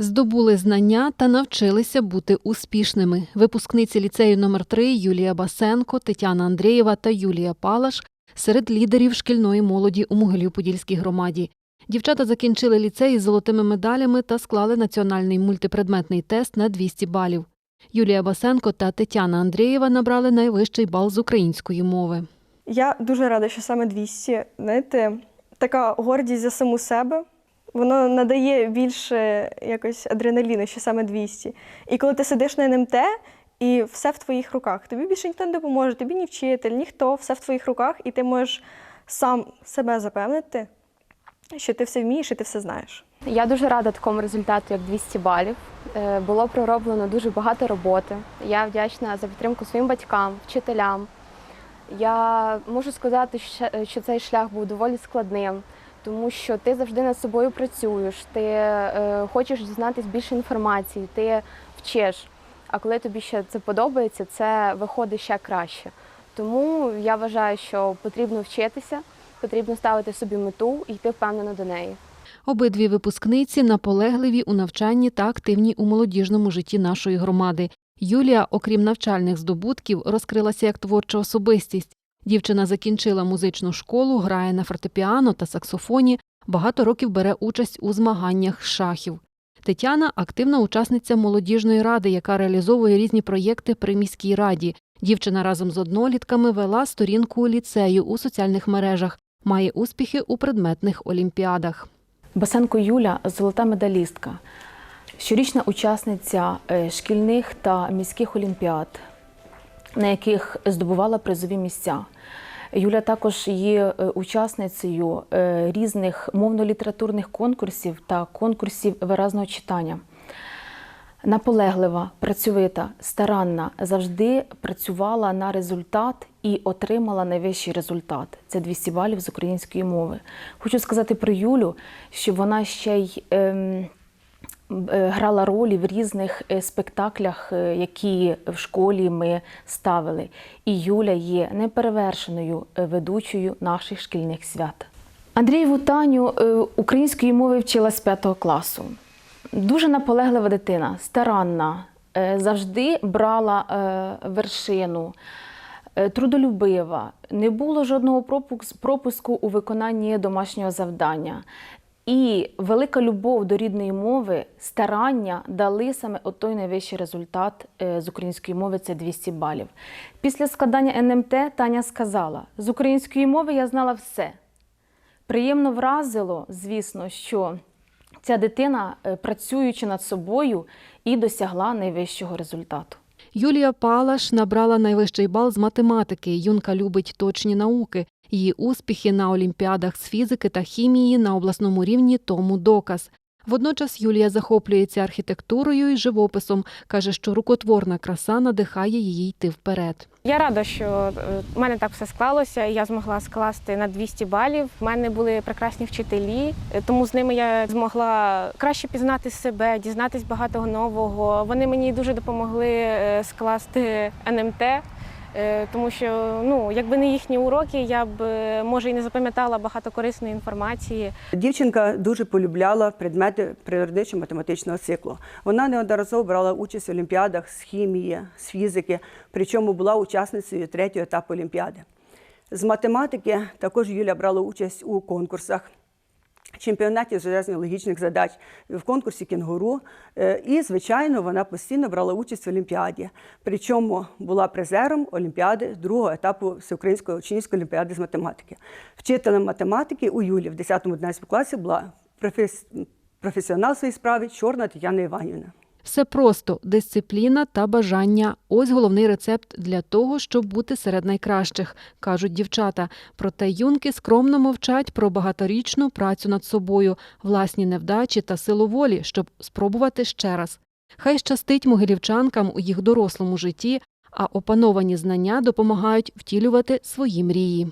Здобули знання та навчилися бути успішними. Випускниці ліцею номер 3 Юлія Басенко, Тетяна Андрієва та Юлія Палаш серед лідерів шкільної молоді у Могилів-Подільській громаді. Дівчата закінчили ліцей із золотими медалями та склали національний мультипредметний тест на 200 балів. Юлія Басенко та Тетяна Андрієва набрали найвищий бал з української мови. Я дуже рада, що саме 200. Знаєте, така гордість за саму себе. Воно надає більше якось адреналіну, що саме 200. І коли ти сидиш на НМТ, і все в твоїх руках, тобі більше ніхто не допоможе, тобі ні вчитель, ніхто, все в твоїх руках, і ти можеш сам себе запевнити, що ти все вмієш і ти все знаєш. Я дуже рада такому результату, як 200 балів. Е, Було пророблено дуже багато роботи. Я вдячна за підтримку своїм батькам, вчителям. Я можу сказати, що- що цей шлях був доволі складним, тому що ти завжди над собою працюєш, ти е, хочеш дізнатись більше інформації, ти вчиш. А коли тобі ще це подобається, це виходить ще краще. Тому я вважаю, що потрібно вчитися, потрібно ставити собі мету і йти впевнено до неї. Обидві випускниці наполегливі у навчанні та активні у молодіжному житті нашої громади. Юлія, окрім навчальних здобутків, розкрилася як творча особистість. Дівчина закінчила музичну школу, грає на фортепіано та саксофоні, багато років бере участь у змаганнях шахів. Тетяна активна учасниця молодіжної ради, яка реалізовує різні проєкти при міській раді. Дівчина разом з однолітками вела сторінку ліцею у соціальних мережах, має успіхи у предметних олімпіадах. Басенко Юля золота медалістка, щорічна учасниця е, шкільних та міських олімпіад, на яких здобувала призові місця. Юля також є е, учасницею е, різних мовно-літературних конкурсів та конкурсів виразного читання. Наполеглива, працьовита, старанна, завжди працювала на результат і отримала найвищий результат. Це 200 балів з української мови. Хочу сказати про Юлю, що вона ще й ем, грала ролі в різних е, спектаклях, е, які в школі ми ставили. І Юля є неперевершеною е, ведучою наших шкільних свят. Андрієву Таню е, української мови вчила з 5 класу. Дуже наполеглива дитина, старанна, е, завжди брала е, вершину, е, трудолюбива. Не було жодного пропуску у виконанні домашнього завдання. І велика любов до рідної мови, старання дали саме от той найвищий результат е, з української мови це 200 балів. Після складання НМТ Таня сказала: з української мови я знала все. Приємно вразило, звісно, що ця дитина, е, працюючи над собою, і досягла найвищого результату. Юлія Палаш набрала найвищий бал з математики. Юнка любить точні науки. Її успіхи на олімпіадах з фізики та хімії на обласному рівні тому доказ. Водночас Юлія захоплюється архітектурою і живописом. каже, що рукотворна краса надихає її йти вперед. Я рада, що е, в мене так все склалося. Я змогла скласти на 200 балів. У мене були прекрасні вчителі, е, тому з ними я змогла краще пізнати себе, дізнатись багато нового. Вони мені дуже допомогли е, скласти НМТ. Е, Тому що ну, якби не їхні уроки, я б е, може і не запам'ятала багато корисної інформації. Дівчинка дуже полюбляла предмети природничо-математичного циклу. Вона неодноразово брала участь в олімпіадах з хімії, з фізики, причому була учасницею третього етапу олімпіади. З математики також Юля брала участь у конкурсах. Чемпіонаті з розв'язання логічних задач в конкурсі кінгуру. Е, І, звичайно, вона постійно брала участь в Олімпіаді. Причому була призером Олімпіади другого етапу Всеукраїнської учнівської олімпіади з математики. Вчителем математики у Юлі в 10-11 класі була професіонал своїй справі Чорна Тетяна Іванівна. Все просто дисципліна та бажання. Ось головний рецепт для того, щоб бути серед найкращих, кажуть дівчата. Проте юнки скромно мовчать про багаторічну працю над собою, власні невдачі та силу волі, щоб спробувати ще раз. Хай щастить могилівчанкам у їх дорослому житті, а опановані знання допомагають втілювати свої мрії.